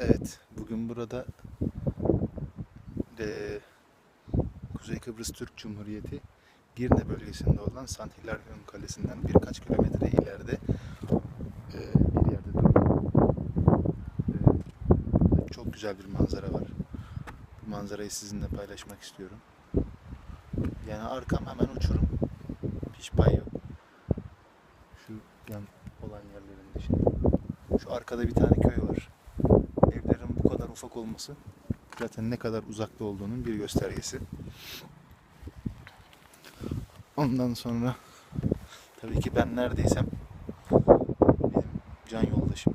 Evet, bugün burada eee, Kuzey Kıbrıs Türk Cumhuriyeti Girne bölgesinde olan Sant Hilaryum Kalesi'nden birkaç kilometre ileride eee, bir yerde duruyorum. Eee, çok güzel bir manzara var. Bu manzarayı sizinle paylaşmak istiyorum. Yani arkam hemen uçurum. Hiç pay yok. Şu yan olan yerlerin dışında. Şu arkada bir tane köy var bu kadar ufak olması zaten ne kadar uzakta olduğunun bir göstergesi. Ondan sonra tabii ki ben neredeysem benim can yoldaşım,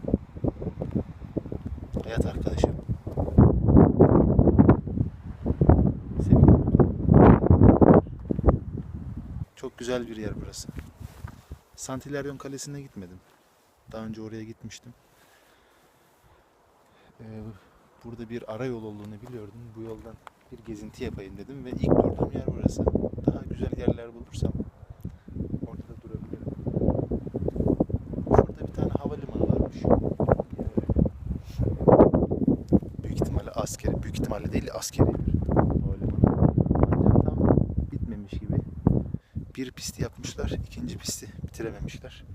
hayat arkadaşım. Çok güzel bir yer burası. Santilaryon Kalesi'ne gitmedim. Daha önce oraya gitmiştim. Ee, burada bir ara yol olduğunu biliyordum. Bu yoldan bir gezinti yapayım dedim ve ilk durduğum yer burası. Daha güzel yerler bulursam orada da durabilirim. Şurada bir tane havalimanı varmış. Büyük ihtimalle askeri, büyük ihtimalle değil askeri bir. Ancak tam bitmemiş gibi. Bir pisti yapmışlar, ikinci pisti bitirememişler.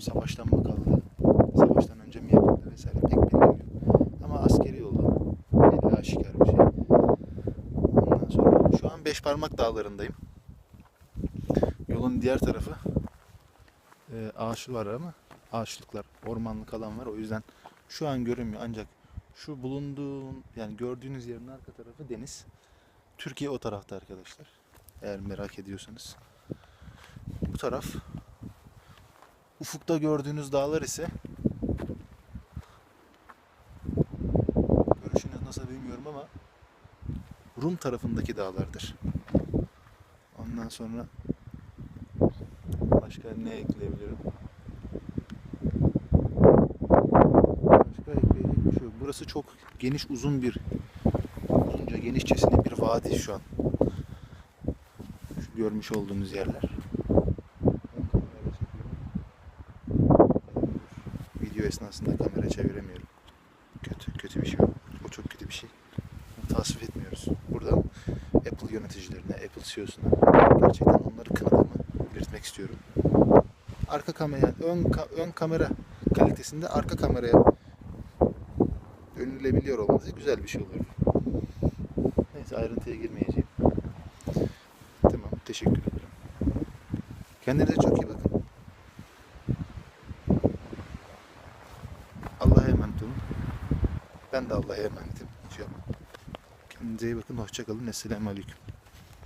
Savaştan mı kaldı? Savaştan önce mi yapıldı vesaire pek bilmiyorum. Ama askeri olduğu belli aşikar bir şey. Ondan sonra şu an Beşparmak Dağları'ndayım. Yolun diğer tarafı e, ağaçlı var ama ağaçlıklar, ormanlık alan var. O yüzden şu an görünmüyor ancak şu bulunduğun yani gördüğünüz yerin arka tarafı deniz. Türkiye o tarafta arkadaşlar. Eğer merak ediyorsanız. Bu taraf ufukta gördüğünüz dağlar ise görüşünüz nasıl bilmiyorum ama Rum tarafındaki dağlardır. Ondan sonra başka ne ekleyebilirim? Başka ekleyecek bir şey. Burası çok geniş uzun bir uzunca genişçesine bir vadi şu an. Şu görmüş olduğunuz yerler. Video esnasında kamera çeviremiyorum. Kötü, kötü bir şey o. Çok kötü bir şey. Tasvip etmiyoruz. Buradan Apple yöneticilerine, Apple CEO'suna gerçekten onları kınadığımı belirtmek istiyorum. Arka kamera, ön, ka- ön kamera kalitesinde arka kameraya dönülebiliyor olması güzel bir şey olur. Neyse ayrıntıya girmeyeceğim. Tamam, teşekkür ederim. Kendinize çok iyi bakın. Allah'a emanet olun. Ben de Allah'a emanetim. Kendinize iyi bakın. Hoşçakalın. Esselamu Aleyküm.